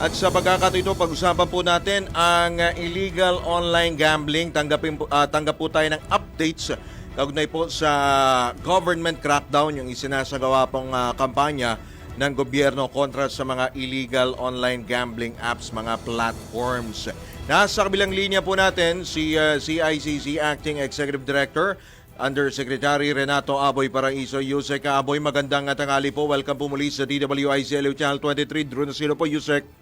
At sa pagkakataon ito, pag-usapan po natin ang uh, illegal online gambling. Tanggapin po, ah, tanggap po tayo ng updates kaugnay po sa government crackdown, yung isinasagawa pong ah, kampanya ng gobyerno kontra sa mga illegal online gambling apps, mga platforms. Nasa kabilang linya po natin si ah, CICC Acting Executive Director Undersecretary Renato Aboy Paraiso. Yusek Aboy, magandang tangali po. Welcome po muli sa DWICLU Channel 23. Drew Nasilo po, Yusek.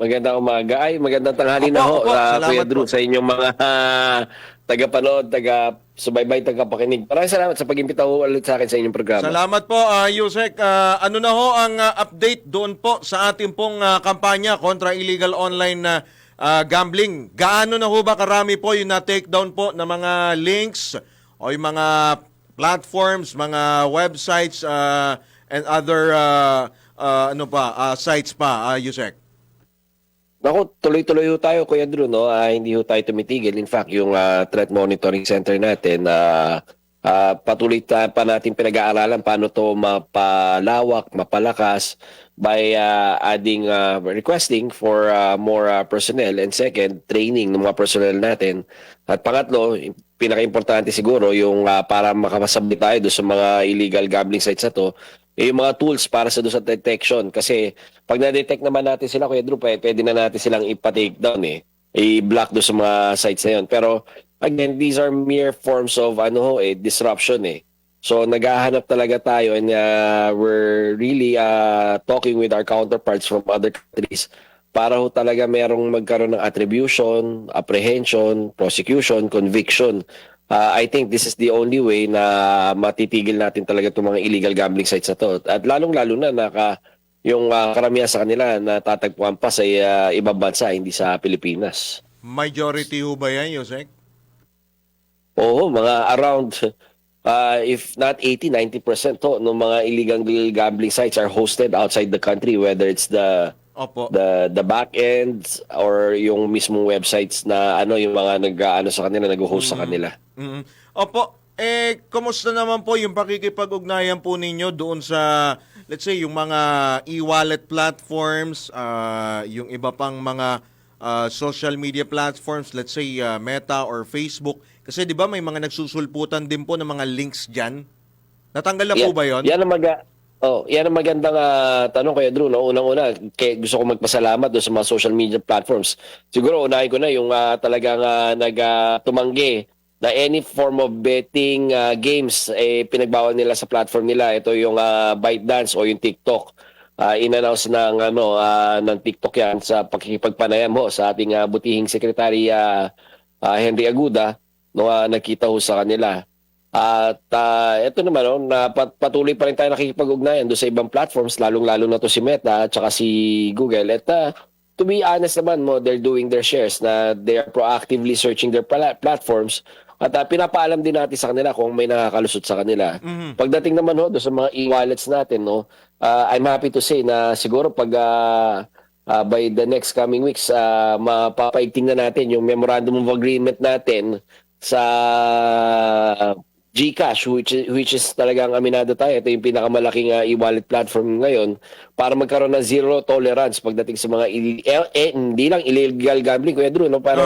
Magandang umaga. Ay, magandang tanghali Opo, na ho, opo, uh, Kuya Drew, po. sa inyong mga ah, tagapanood, taga-subaybay, tagapakinig. Maraming salamat sa pag-imbita ho ulit sa akin sa inyong programa. Salamat po, uh, Yusek. Ah, ano na ho ang ah, update doon po sa ating pong ah, kampanya kontra illegal online na ah, gambling? Gaano na ho ba karami po yung na-take down po ng mga links o yung mga platforms, mga websites ah, and other ah, ah, ano pa, ah, sites pa, ah, Yusek? Naku, tuloy-tuloy ho tayo, Kuya Drew, no? Ah, hindi ho tayo tumitigil. In fact, yung ah, Threat Monitoring Center natin, ah, ah, patuloy ta- pa natin pinag-aaralan paano to mapalawak, mapalakas by ah, adding, ah, requesting for ah, more ah, personnel and second, training ng mga personnel natin. At pangatlo, pinaka-importante siguro yung ah, para makapasabit tayo doon sa mga illegal gambling sites na to, eh, yung mga tools para sa doon sa detection kasi pag na-detect naman natin sila Kuya Drew, pwede, na natin silang ipa-take down eh. I-block doon sa mga sites na yun. Pero again, these are mere forms of ano eh, disruption eh. So naghahanap talaga tayo and uh, we're really uh, talking with our counterparts from other countries para ho talaga merong magkaroon ng attribution, apprehension, prosecution, conviction. Uh, I think this is the only way na matitigil natin talaga itong mga illegal gambling sites na to. At lalong-lalo na naka yung uh, karamihan sa kanila na tatagpuan pa sa uh, ibang bansa, hindi sa Pilipinas. Majority ho ba yan, Yusek? Oo, mga around uh, if not 80, 90% to ng mga illegal gambling sites are hosted outside the country whether it's the Opo. the the back ends or yung mismong websites na ano yung mga nag-ano sa kanila, nag-host sa kanila. Mm. Opo, eh, kumusta naman po yung pakikipag-ugnayan po ninyo doon sa, let's say, yung mga e-wallet platforms, ah, yung iba pang mga ah, social media platforms, let's say ah, Meta or Facebook. Kasi di ba may mga nagsusulputan din po ng mga links dyan? Natanggal na po Yan- ba yon? Yan ang maga Oh, yan ang magandang ah, tanong kay Drew. No? Unang-una, kay, gusto ko magpasalamat doon sa mga social media platforms. Siguro unahin ko na yung ah, talagang ah, nag-tumanggi na any form of betting ah, games eh pinagbawal nila sa platform nila. Ito yung ah, ByteDance o yung TikTok. Ah, in-announce ng ano ah, ng TikTok yan sa pakikipagpanayam ho sa ating ah, butihing sekretary ah, ah, Henry Aguda no ah, nakita ho sa kanila. At ah, ito naman, no, na pat- patuloy pa rin tayo nakikipag-ugnayan doon sa ibang platforms, lalong-lalo na to si Meta at saka si Google. At ah, to be honest naman mo, they're doing their shares na they are proactively searching their pla- platforms at ah, pinapaalam din natin sa kanila kung may nakakalusot sa kanila. Mhm. Pagdating naman ho sa mga e-wallets natin, no, ah, I'm happy to say na siguro pag ah, ah, by the next coming weeks, uh, mapapaigting na natin yung memorandum of agreement natin sa GCash which is, which is talagang aminado tayo ito yung pinakamalaking uh, e-wallet platform ngayon para magkaroon ng zero tolerance pagdating sa mga eh, eh, hindi lang illegal gambling kuya Drew no Ah. pero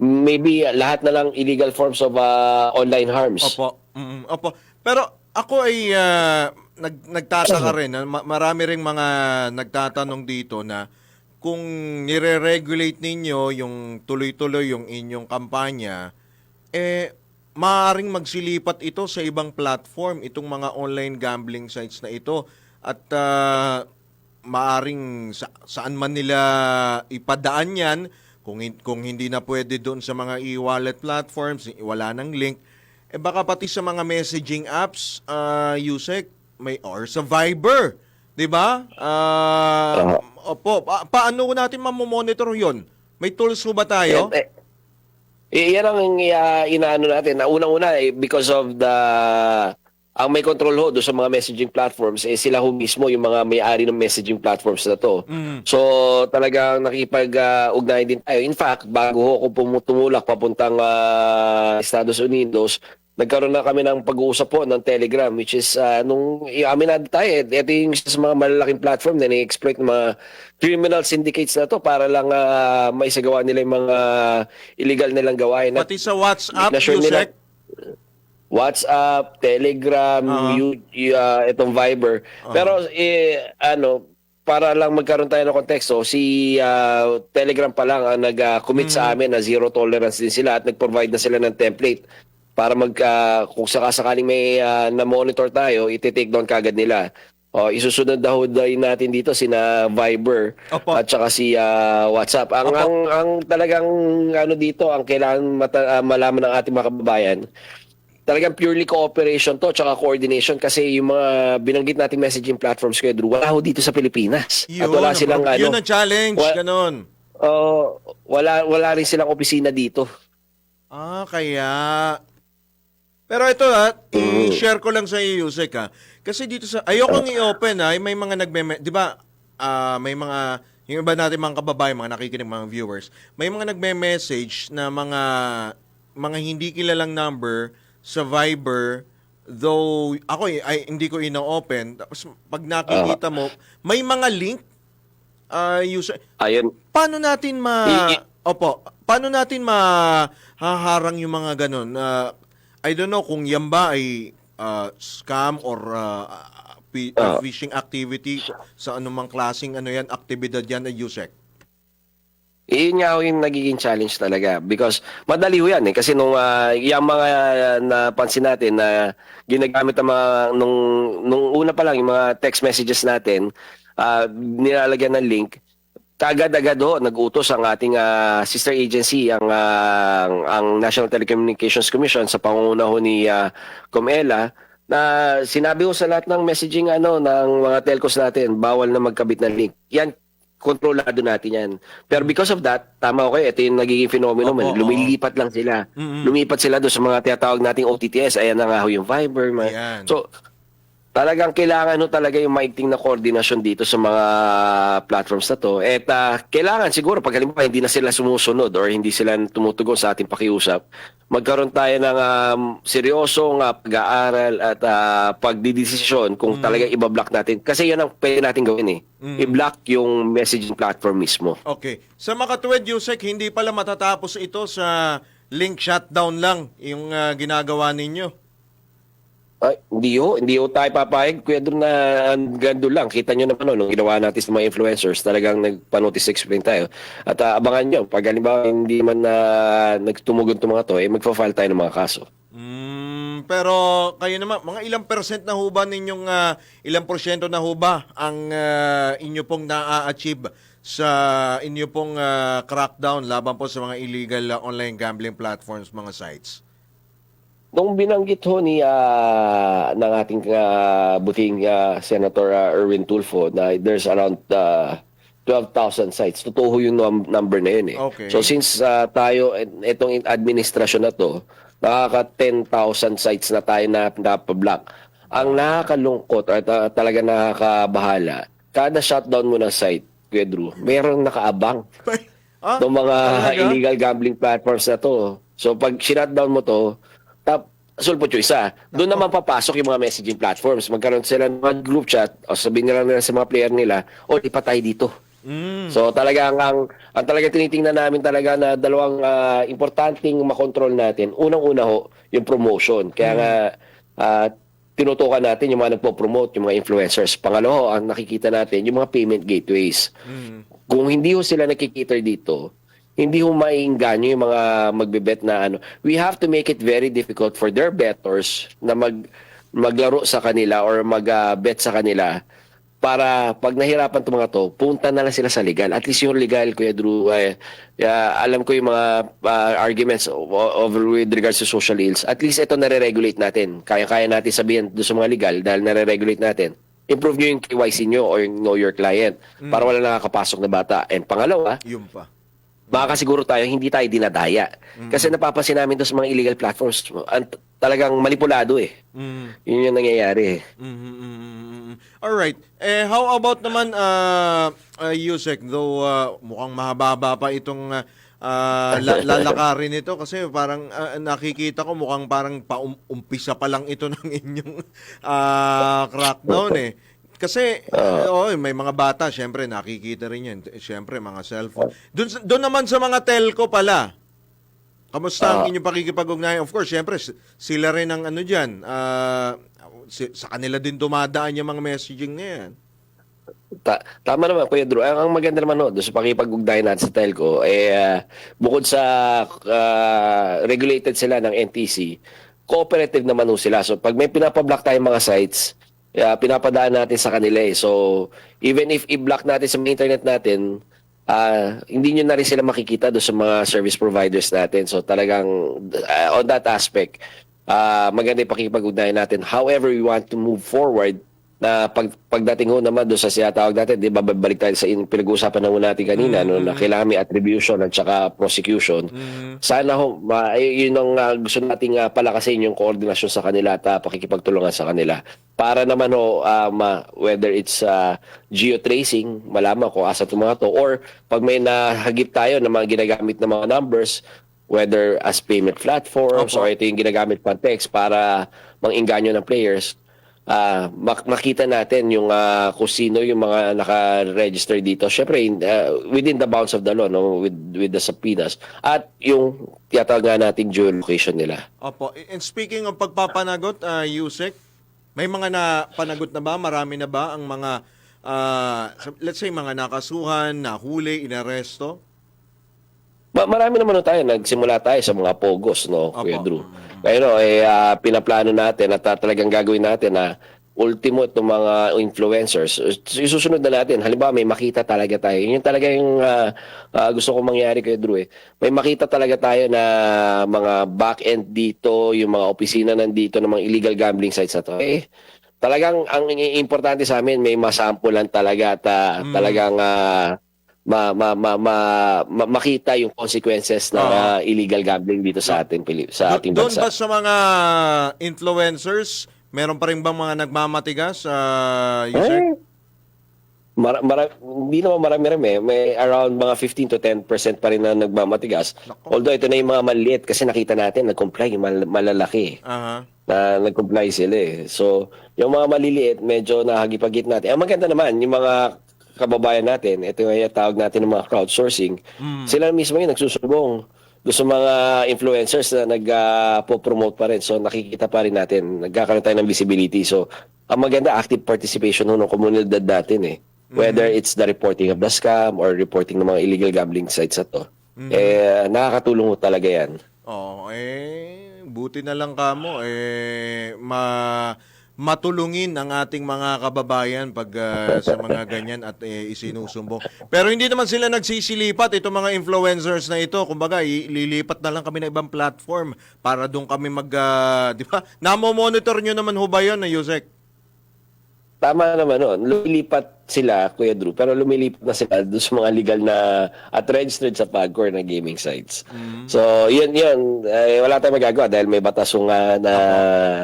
maybe uh, lahat na lang illegal forms of uh, online harms Opo. Mm, opo. Pero ako ay ah, nag, nagtataka rin. ah, ma- marami ring mga nagtatanong dito na kung nire-regulate ninyo yung tuloy-tuloy yung inyong kampanya, eh, maaaring magsilipat ito sa ibang platform, itong mga online gambling sites na ito. At ah, maaring sa, saan man nila ipadaan yan, kung, kung hindi na pwede doon sa mga e-wallet platforms, wala nang link, eh baka pati sa mga messaging apps, uh, Yusek, may, or sa Viber, di ba? Ah, opo, pa- paano natin mamomonitor yon? May tools ba tayo? Eh, eh, yan ang uh, inaano natin. Na unang-una, eh, because of the ang may control ho doon sa mga messaging platforms eh sila ho mismo yung mga may-ari ng messaging platforms na to. Mm. So talagang nakipag-ugnayan din tayo. In fact, bago ho ako pumu- tumulak papuntang ah, Estados Unidos, nagkaroon na kami ng pag-uusap po ng Telegram which is uh, nung aminado tayo, eh, ito yung sa mga malalaking platform na ni-exploit ng mga criminal syndicates na to para lang uh, maisagawa nila yung mga illegal nilang gawain. At Pati sa WhatsApp, Na-sure nila- Yusek. WhatsApp, Telegram, Ah. you, you, uh, itong Viber. Pero eh, ano, para lang magkaroon tayo ng konteksto, si uh, Telegram pa lang ang nag-commit sa amin na zero tolerance din sila at nag-provide na sila ng template para mag uh, kung sakasakaling may uh, na-monitor tayo, iti-take down kagad nila. O, isusunod daw din natin dito sina Viber Opo. at saka si uh, WhatsApp. Ang, Opo. ang ang talagang ano dito, ang kailangan mata- ah, malaman ng ating mga kababayan, talagang purely cooperation to tsaka coordination kasi yung mga binanggit nating messaging platforms ko Drew, wala ho dito sa Pilipinas. At Yun, wala ang silang prob- ano, Yun ang challenge, wa- ganon. oh, wala wala rin silang opisina dito. Ah, kaya. Pero ito ha, i-share ko lang sa iyo, Yusek ha. Kasi dito sa, ayokong i-open ha, may mga nagme, di ba, ah, may mga, yung iba natin mga kababayan, mga nakikinig, mga viewers, may mga nagme-message na mga, mga hindi kilalang number sa Viber, though, ako ay, hindi ko ina-open, tapos pag nakikita mo, may mga link, ah, user, Ayun. paano natin ma Opo, paano natin mahaharang yung mga ganun? Uh, I don't know kung yan ba ay uh, scam or uh, uh, phishing activity sa anumang klaseng ano yan, aktibidad yan ay USEC. Iyon nga yung nagiging challenge talaga because madali ho yan eh kasi nung ah, yung mga ah, napansin natin na ginagamit ang mga nung nung una pa lang yung mga text messages natin ah, nilalagyan ng link kagad-agad ho nag-utos ang ating ah, sister agency ang, ah, ang National Telecommunications Commission sa pangunguna ho ni ah, Comela na sinabi ho sa lahat ng messaging ano ng mga telcos natin bawal na magkabit ng link. Yan kontrolado natin yan. Pero because of that, tama ko kayo, ito yung nagiging phenomenon. Man. Lumilipat lang sila. Mm-mm. Lumipat sila doon sa mga tinatawag nating OTTS. Ayan na nga ho yung Viber. Ayan. So, talagang kailangan ho talaga yung maigting na koordinasyon dito sa mga platforms na to. At ah, kailangan siguro pag halimbawa hindi na sila sumusunod or hindi sila tumutugon sa ating pakiusap, magkaroon tayo ng um, seryosong ah, pag-aaral at uh, pagdidesisyon kung talagang ibablock natin. Kasi yan ang pwede natin gawin eh. I-block yung messaging platform mismo. Okay. Sa makatuwid, Yusek, hindi pala matatapos ito sa link shutdown lang yung uh, ginagawa ninyo. Ay, hindi ho, hindi ho tayo papayag. Kuya doon na gando lang. Kita nyo naman no, nung ginawa natin sa mga influencers, talagang nagpanotice explain tayo. At ah, abangan nyo, pag halimbawa hindi man na nagtumugon itong mga to, eh magpa-file tayo ng mga kaso. Mm, pero kayo naman, mga ilang percent na ho ninyong, ah, ilang porsyento na ho ang ah, inyo pong na-achieve sa inyo pong ah, crackdown laban po sa mga illegal ah, online gambling platforms, mga sites? Nung binanggit ho ni ah, ng ating ah, buting ah, Senator ah, Erwin Tulfo na there's around ah, 12,000 sites. Totoo yung num- number na yun eh. Okay. So since ah, tayo, et- itong administrasyon na to, nakaka 10,000 sites na tayo na napablock. Ang nakakalungkot at ah, talaga nakakabahala, kada shutdown mo ng site, Kuya Drew, merong nakaabang ah, ng mga talaga? illegal gambling platforms na to. So pag shutdown mo to, tap sulpo yung isa. Doon naman papasok yung mga messaging platforms. Magkaroon sila ng mga group chat o sabihin nila nila sa mga player nila, o lipat tayo dito. Mm, So talagang ang ang talaga tinitingnan namin talaga na dalawang ah, importanteng makontrol natin. Unang-una ho, yung promotion. Kaya nga ah, tinutukan natin yung mga nagpo-promote, yung mga influencers. Pangalawa, ang nakikita natin yung mga payment gateways mm, kung hindi ho sila nakikita dito, hindi ho maiinganyo yung mga magbebet na ano. We have to make it very difficult for their bettors na mag maglaro sa kanila or mag-bet sa kanila para pag nahirapan itong mga to, punta na lang sila sa legal. At least yung legal, Kuya Drew, eh, yeah, alam ko yung mga ah, arguments o- over with regards to social ills. At least ito nare-regulate natin. Kaya-kaya natin sabihin doon sa mga legal dahil nare-regulate natin. Improve nyo yung KYC nyo or yung know your client para wala nakakapasok na bata. And pangalawa, yun pa. Makakasiguro tayo hindi tayo dinadaya. Kasi napapansin namin doon sa mga illegal platforms, ang, talagang manipulado eh. Mm. Yun yung nangyayari eh. Mhm, mhm, mhm. All right. Eh how about naman uh, uh Yusek though uh, mukhang mahaba pa itong uh, la- lalakarin ito kasi parang ah, nakikita ko mukhang parang paumpisa pa lang ito ng inyong ah, crackdown eh. Kasi oh, may mga bata syempre nakikita rin 'yan. Syempre mga cellphone. Doon doon naman sa mga telco pala. Kamusta ang inyong pakikipag-ugnayan? Of course, syempre sila rin ang ano diyan. ah, si- sa kanila din dumadaan yung mga messaging na yan. Ta- tama naman, Kuya Drew. Ang, ang maganda naman no, doon sa pakipag-ugnayan natin sa telco, eh, ah, bukod sa ah, regulated sila ng NTC, cooperative naman ho sila. So, pag may pinapablock tayong mga sites, ah, pinapadaan natin sa kanila eh. So, even if i-block natin sa internet natin, ah, hindi nyo na rin sila makikita doon sa mga service providers natin. So, talagang ah, on that aspect, ah, maganda yung pakipag-ugnayan natin. However, we want to move forward na pag pagdating ho naman doon sa sinatawag natin, di ba babalik tayo sa in, pinag-uusapan na ho natin kanina no na kailangan may attribution at saka prosecution. Sana ho ma, eh, yun ang ah, gusto nating uh, palakasin yung koordinasyon sa kanila at ah, pakikipagtulungan sa kanila. Para naman ho ah, ma, whether it's ah, geotracing, malaman kung asa itong mga to or pag may nahagip tayo ng mga ginagamit na mga numbers whether as payment platforms Opo. or ito yung ginagamit pang text para mang-inganyo ng players ah mak- makita natin yung ah, kung yung mga naka-register dito. Syempre in- ah, within the bounds of the law no with with the subpoenas at yung tiyatawag nga nating geolocation nila. Opo. And speaking of pagpapanagot, uh, Yusek, may mga na panagot na ba? Marami na ba ang mga, ah, let's say, mga nakasuhan, nahuli, inaresto? Ma- marami naman no tayo nagsimula tayo sa mga pogos no Kuya Opo. Drew. Pero eh ah, pinaplano natin at ah, talagang gagawin natin na ultimo itong mga influencers. Isusunod na natin. Halimbawa, may makita talaga tayo. Yun talaga yung ah, ah, gusto kong mangyari kay Drew. Eh. May makita talaga tayo na mga back-end dito, yung mga opisina nandito ng mga illegal gambling sites na to. Eh, talagang ang importante sa amin, may masampulan talaga at ah, talagang ah, ma, ma, ma, ma, ma- makita yung consequences ng ah, illegal gambling dito sa ating Pili- sa ating Doon bansa. ba sa mga influencers, meron pa rin bang mga nagmamatigas, uh, Yusek? Eh, mara, mara, hindi naman marami-rami. May around mga 15 to 10% pa rin na nagmamatigas. Nako. Although ito na yung mga maliit kasi nakita natin nag-comply yung mal- malalaki Aha. na nag-comply sila eh. So, yung mga maliliit, medyo nahagipagit natin. Ang maganda naman, yung mga kababayan natin, ito yung tawag natin ng mga crowdsourcing, sila mismo yung nagsusumbong gusto mga influencers na nag-promote pa rin. So nakikita pa rin natin, nagkakaroon tayo ng visibility. So ang maganda, active participation ho ng komunidad natin eh. Whether it's the reporting of the scam or reporting ng mga illegal gambling sites na to. Eh, nakakatulong ho talaga yan. Oo, eh, buti na lang kamo, eh, ma matulungin ang ating mga kababayan pag ah, sa mga ganyan at eh, isinusumbong. Pero hindi naman sila nagsisilipat, itong mga influencers na ito. Kumbaga, ililipat na lang kami ng ibang platform para doon kami mag, ah, di ba? Namo-monitor nyo naman ho ba yun, na Yusek? Tama naman noon. Lumilipat sila, Kuya Drew, pero lumilipat na sila doon sa mga legal na at registered sa PAGCOR na gaming sites. So, yun, yun. Eh, wala tayong magagawa dahil may batas nga na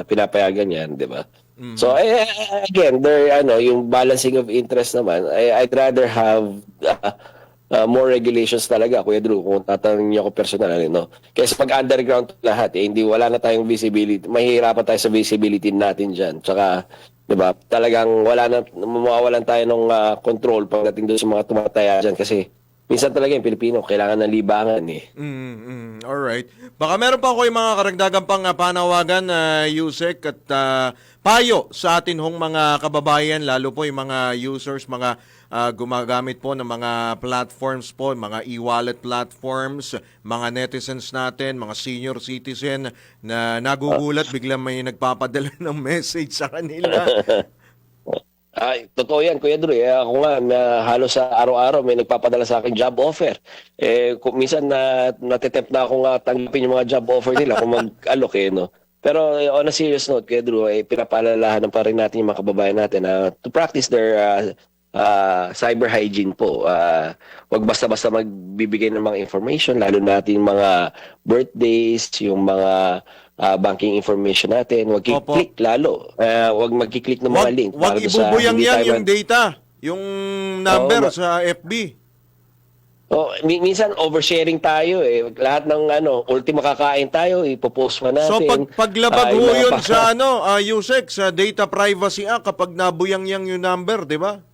pinapayagan yan, di ba? So, eh, again, there, ano, yung balancing of interest naman, I, I'd rather have uh, uh, more regulations talaga, Kuya Drew, kung tatanungin niyo ako personal, ano, no? Kasi pag underground lahat, eh, hindi, wala na tayong visibility, mahihirapan tayo sa visibility natin dyan. Tsaka, di ba, talagang wala na, mawawalan tayo ng ah, control pagdating doon sa mga tumataya dyan kasi minsan talaga yung Pilipino, kailangan ng libangan eh. Mm, mm, all right. Baka meron pa ako yung mga karagdagan pang ah, panawagan na Yusek at ah, payo sa atin hong mga kababayan, lalo po yung mga users, mga ah, gumagamit po ng mga platforms po, mga e-wallet platforms, mga netizens natin, mga senior citizen na nagugulat biglang may nagpapadala ng message sa kanila. Ay, totoo yan, Kuya Drew. Eh, ako nga, na, halos sa araw-araw may nagpapadala sa akin job offer. Eh, kung minsan na natitempt na ako nga tanggapin yung mga job offer nila kung mag-alok eh, no? Pero eh, on a serious note, Kuya Drew, eh, pinapaalalahanan pa rin natin yung mga kababayan natin na to practice their uh, uh, cyber hygiene po. Uh, wag basta-basta magbibigay ng mga information, lalo natin mga birthdays, yung mga uh, banking information natin. Wag Opo. i-click lalo. Uh, wag magki-click ng mga wag, link. wag para doon sa ibubuyang yan tayo yung data, yung number Oo, sa FB. Oh, mi- minsan oversharing tayo eh. Lahat ng ano, ultimo kakain tayo, ipopost pa natin. So pag paglabag Ah, ho yung mga yun pa- sa ano, uh, Yusek, sa Data Privacy Act kapag nabuyang-yang yung number, di ba?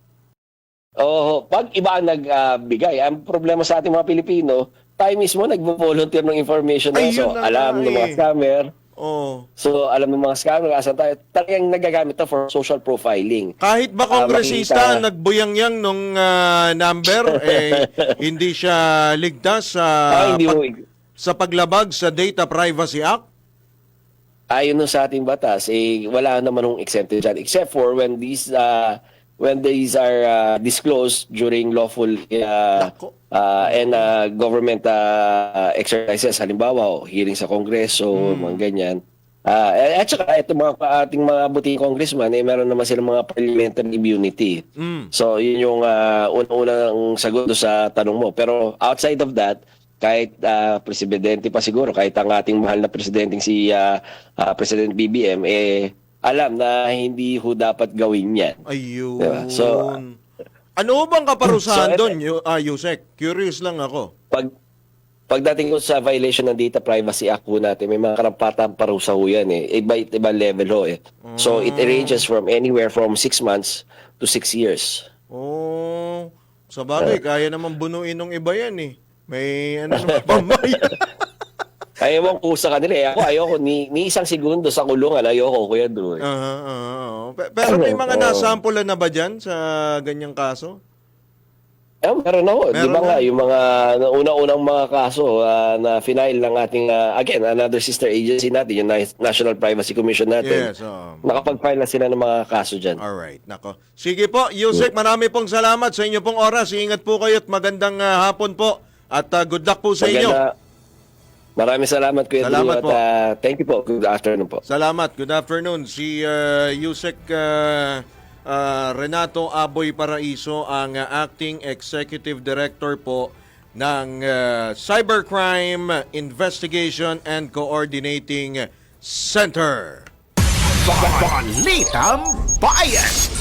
Oo, pag iba ang nagbigay, ang problema sa ating mga Pilipino, tayo mismo nagvo-volunteer ng information na Ayun so na alam ng mga eh. scammer. Oh. So alam ng mga scammer asan tayo. Talagang nagagamit to for social profiling. Kahit ba Ah, kongresista makita. nagbuyang-yang nung ah, number, eh, hindi siya ligtas sa, Ah, hindi pag- mo sa paglabag sa Data Privacy Act? ayon nun sa ating batas, eh, wala naman ng exempted dyan. Except for when these uh, when these are uh, disclosed during lawful uh, uh, and uh, government uh, exercises, halimbawa, o hearing sa Kongreso, mga ganyan. Ah, at saka ito mga ating mga buting congressman, eh, meron naman silang mga parliamentary immunity. Mm. So, yun yung uh, unang sagot sa tanong mo. Pero outside of that, kahit uh, presidente pa siguro, kahit ang ating mahal na presidenteng si uh, uh, President BBM, eh, alam na hindi ho dapat gawin yan. Ayun. Diba? So, ano bang kaparusahan So, doon, ah, Yusek? Curious lang ako. Pag pagdating ko sa violation ng Data Privacy Act po natin, may mga karampatang parusa ho yan eh. Iba, iba level ho eh. So, it ranges from anywhere from 6 months to 6 years. Oh, sa bagay, kaya naman bunuin ng iba yan eh. May ano sa pamaya. Kaya mo po sa kanila eh. Ako ayoko, ni, ni isang segundo sa kulungan, ayoko kuya Drew. eh. Aha, aha, aha. Pe- Pero may mga Oo. nasampulan na ba dyan sa ganyang kaso? Eh, meron ako. Di Meron ba na. nga, yung mga una-unang mga kaso ah, na final ng ating, ah, again, another sister agency natin, yung National Privacy Commission natin. Yes. Oh. Nakapag-file na sila ng mga kaso dyan. Alright, nako. Sige po, Yusek, marami pong salamat sa inyo pong oras. Ingat po kayo at magandang ah, hapon po. At ah, good luck po sa inyo. Maganda. Maraming salamat, Kuya Salamat Drew. po. At, ah, thank you po. Good afternoon po. Salamat. Good afternoon. Si uh, Yusek uh, uh, Renato Aboy Paraiso, ang uh, Acting Executive Director po ng uh, Cybercrime Investigation and Coordinating Center. Balitang Bayan!